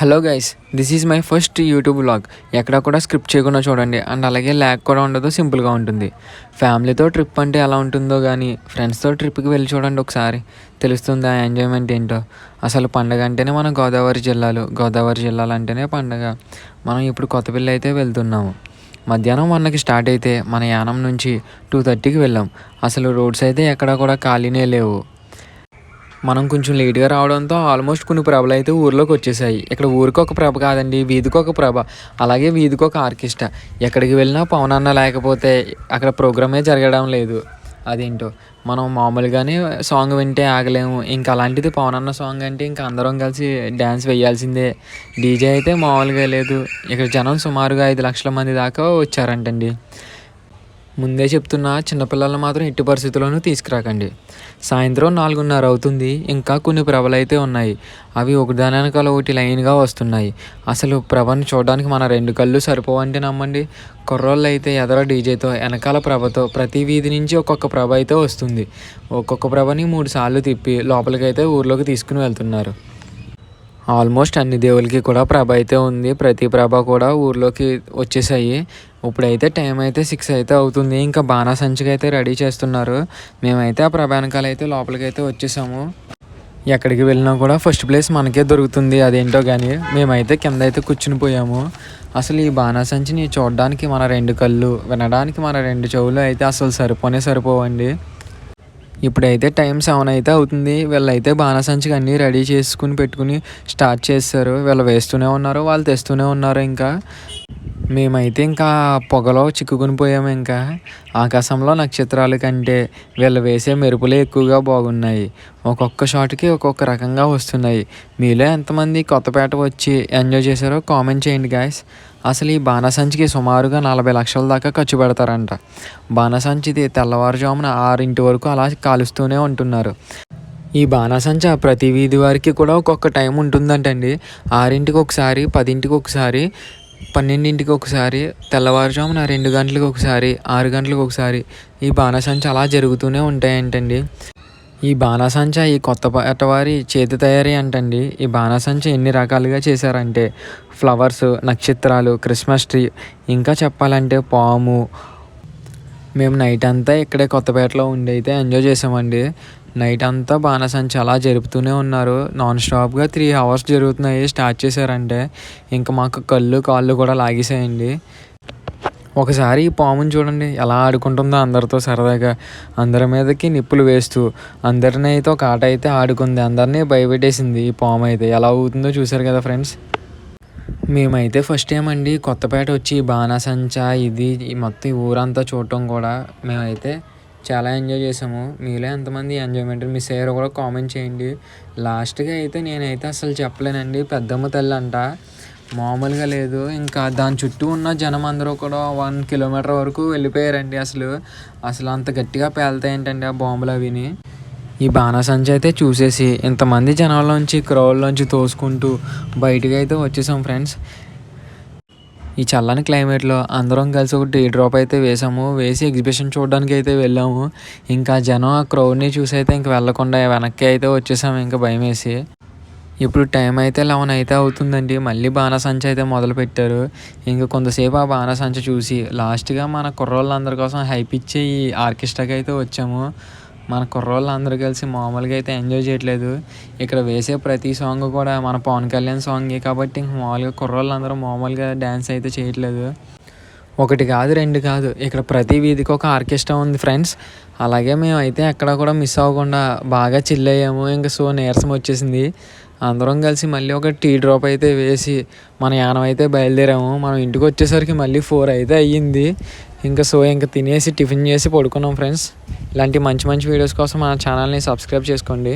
Hello guys this is my first YouTube blog ఎక్కడ కూడా script చేయకుండా చూడండి. అండ్ అలాగే ల్యాక్ కూడా ఉండదు సింపుల్గా ఉంటుంది. ఫ్యామిలీతో ట్రిప్ అంటే ఎలా ఉంటుందో కానీ ఫ్రెండ్స్తో ట్రిప్కి వెళ్ళి చూడండి ఒకసారి. తెలుస్తుంది ఆ ఎంజాయ్మెంట్ ఏంటో? అసలు పండగ అంటేనే మన గోదావరి జిల్లాలు. గోదావరి జిల్లాలు అంటేనే పండగ. మనం ఇప్పుడు కొత్తపల్లి అయితే వెళ్తున్నాము. మధ్యాహ్నం వన్కి స్టార్ట్ అయితే మన యానం నుంచి టూ థర్టీకి వెళ్ళాం. అసలు రోడ్స్ అయితే ఎక్కడా కూడా ఖాళీనే లేవు. మనం కొంచెం లేట్గా రావడంతో ఆల్మోస్ట్ కొన్ని ప్రభలు అయితే ఊర్లోకి వచ్చేసాయి. ఇక్కడ ఊరికి ఒక ప్రభ కాదండి వీధికి ఒక ప్రభ. అలాగే వీధికి ఒక ఆర్కెస్ట్రా ఎక్కడికి వెళ్ళినా పవన్ అన్న లేకపోతే అక్కడ ప్రోగ్రామే జరగడం లేదు. అదేంటో? మనం మామూలుగానే సాంగ్ వింటే ఆగలేము. ఇంకా అలాంటిది పవన్ అన్న సాంగ్ అంటే ఇంకా అందరం కలిసి డ్యాన్స్ వేయాల్సిందే. డీజే అయితే మామూలుగా లేదు. ఇక్కడ జనం సుమారుగా ఐదు లక్షల మంది దాకా వచ్చారంటండి. ముందే చెప్తున్నా చిన్నపిల్లలను మాత్రం ఎట్టి పరిస్థితుల్లోనూ తీసుకురాకండి. సాయంత్రం నాలుగున్నర అవుతుంది ఇంకా కొన్ని ప్రభలైతే ఉన్నాయి. అవి ఒకదాని వెనకాల ఒకటి లైన్గా వస్తున్నాయి. అసలు ప్రభను చూడడానికి మన రెండు కళ్ళు సరిపోవంటే నమ్మండి. కుర్రోళ్ళు అయితే ఎదర డీజేతో వెనకాల ప్రభతో ప్రతి వీధి నుంచి ఒక్కొక్క ప్రభ అయితే వస్తుంది. ఒక్కొక్క ప్రభని మూడు సార్లు తిప్పి లోపలికైతే ఊర్లోకి తీసుకుని వెళ్తున్నారు. ఆల్మోస్ట్ అన్ని దేవులకి కూడా ప్రభ అయితే ఉంది. ప్రతి ప్రభ కూడా ఊర్లోకి వచ్చేసాయి. ఇప్పుడైతే టైం అయితే సిక్స్ అయితే అవుతుంది. ఇంకా బాణాసంచికి అయితే రెడీ చేస్తున్నారు. మేమైతే ఆ ప్రభ అయితే లోపలికి అయితే వచ్చేసాము. ఎక్కడికి వెళ్ళినా కూడా ఫస్ట్ ప్లేస్ మనకే దొరుకుతుంది. అదేంటో కానీ మేమైతే కింద అయితే కూర్చుని పోయాము. అసలు ఈ బాణాసంచిని చూడడానికి మన రెండు కళ్ళు వినడానికి మన రెండు చెవులు అయితే అసలు సరిపోనే సరిపోవండి. ఇప్పుడైతే టైం సెవెన్ అయితే అవుతుంది. వీళ్ళైతే బాణసంచికి అన్నీ రెడీ చేసుకుని పెట్టుకుని స్టార్ట్ చేస్తారు. వీళ్ళు వేస్తూనే ఉన్నారు వాళ్ళు తెస్తూనే ఉన్నారు ఇంకా. మేమైతే ఇంకా పొగలో చిక్కుకుని పోయాము ఇంకా. ఆకాశంలో నక్షత్రాల కంటే వీళ్ళు వేసే మెరుపులే ఎక్కువగా బాగున్నాయి. ఒక్కొక్క షాట్కి ఒక్కొక్క రకంగా వస్తున్నాయి. మీలో ఎంతమంది కొత్తపేట వచ్చి ఎంజాయ్ చేశారో కామెంట్ చేయండి గాయస్. అసలు ఈ బాణసంచికి సుమారుగా నలభై లక్షల దాకా ఖర్చు పెడతారంట. బాణసంచిది తెల్లవారుజామున ఆరింటి వరకు అలా కాలుస్తూనే ఉంటున్నారు. ఈ బాణాసంచ ప్రతి వీధి వారికి కూడా ఒక్కొక్క టైం ఉంటుందంటండి. ఆరింటికి ఒకసారి పదింటికి ఒకసారి పన్నెండింటికి ఒకసారి తెల్లవారుజామున రెండు గంటలకు ఒకసారి ఆరు గంటలకు ఒకసారి ఈ బాణసంచ అలా జరుగుతూనే ఉంటాయంటండి. ఈ బాణసంచ ఈ కొత్త వారి చేతి తయారీ అంటండి. ఈ బాణసంచ ఎన్ని రకాలుగా చేశారంటే ఫ్లవర్స్ నక్షత్రాలు క్రిస్మస్ ట్రీ ఇంకా చెప్పాలంటే పాము. మేము నైట్ అంతా ఇక్కడే కొత్తపేటలో ఉండి అయితే ఎంజాయ్ చేసామండి. నైట్ అంతా బాణసంచ అలా జరుపుతూనే ఉన్నారు. నాన్ స్టాప్గా త్రీ అవర్స్ జరుగుతున్నాయి. స్టార్ట్ చేశారంటే ఇంకా మాకు కళ్ళు కాళ్ళు కూడా లాగేసాయండి. ఒకసారి ఈ పాముని చూడండి. ఎలా ఆడుకుంటుందో అందరితో సరదాగా. అందరి మీదకి నిప్పులు వేస్తూ. అందరిని అయితే ఒక ఆట అయితే ఆడుకుంది. అందరినీ భయపెట్టేసింది ఈ పాము అయితే. ఎలా అవుతుందో చూసారు కదా ఫ్రెండ్స్ మేమైతే ఫస్ట్ టైం అండి కొత్తపేట వచ్చి బాణాసంచ ఇది మొత్తం ఊరంతా చూడటం కూడా. మేమైతే చాలా ఎంజాయ్ చేసాము మీలో ఎంతమంది ఎంజాయ్మెంట్ మిస్ అయ్యారో కూడా కామెంట్ చేయండి. లాస్ట్గా అయితే నేనైతే అసలు చెప్పలేనండి. పెద్దమ్మ తల్లి అంట. మామూలుగా లేదు. ఇంకా దాని చుట్టూ ఉన్న జనం అందరూ కూడా వన్ కిలోమీటర్ వరకు వెళ్ళిపోయారండి అసలు. అసలు అంత గట్టిగా పేలుతాయంటండి ఆ బాంబులు అవిని? ఈ బాణాసంచి అయితే చూసేసి ఇంతమంది జనాల్లోంచి క్రౌడ్లోంచి తోసుకుంటూ బయటకు అయితే వచ్చేసాం ఫ్రెండ్స్ ఈ చల్లని క్లైమేట్లో అందరం కలిసి ఒక డే డ్రాప్ అయితే వేసాము. వేసి ఎగ్జిబిషన్ చూడడానికి అయితే వెళ్ళాము. ఇంకా జనం ఆ క్రౌడ్ని చూసి అయితే ఇంక వెళ్ళకుండా వెనక్కి అయితే వచ్చేసాము ఇంకా భయం వేసి. ఇప్పుడు టైం అయితే లెవెన్ అయితే అవుతుందండి. మళ్ళీ బాణసంచ అయితే మొదలు పెట్టారు. ఇంకా కొంతసేపు ఆ బాణసంచ చూసి లాస్ట్గా మన కుర్రోళ్ళందరి కోసం హైప్ ఇచ్చే ఈ ఆర్కెస్ట్రాకి అయితే వచ్చాము. మన కుర్రోళ్ళు అందరూ కలిసి మామూలుగా అయితే ఎంజాయ్ చేయట్లేదు. ఇక్కడ వేసే ప్రతి సాంగ్ కూడా మన పవన్ కళ్యాణ్ సాంగే కాబట్టి ఇంక మామూలుగా కుర్రోళ్ళు అందరూ మామూలుగా డ్యాన్స్ అయితే చేయట్లేదు. ఒకటి కాదు రెండు కాదు. ఇక్కడ ప్రతి వీధికి ఒక ఆర్కెస్ట్రా ఉంది ఫ్రెండ్స్. అలాగే మేము అయితే ఎక్కడ కూడా మిస్ అవ్వకుండా బాగా చిల్ అయ్యాము. ఇంకా సో నీరసం వచ్చేసింది. అందరం కలిసి మళ్ళీ ఒక టీ డ్రాప్ అయితే వేసి మన యానం అయితే బయలుదేరాము. మనం ఇంటికి వచ్చేసరికి మళ్ళీ ఫోర్ అయితే అయ్యింది. ఇంకా సో ఇంకా తినేసి టిఫిన్ చేసి పడుకున్నాం ఫ్రెండ్స్. ఇలాంటి మంచి మంచి వీడియోస్ కోసం మన ఛానల్ని సబ్స్క్రైబ్ చేసుకోండి.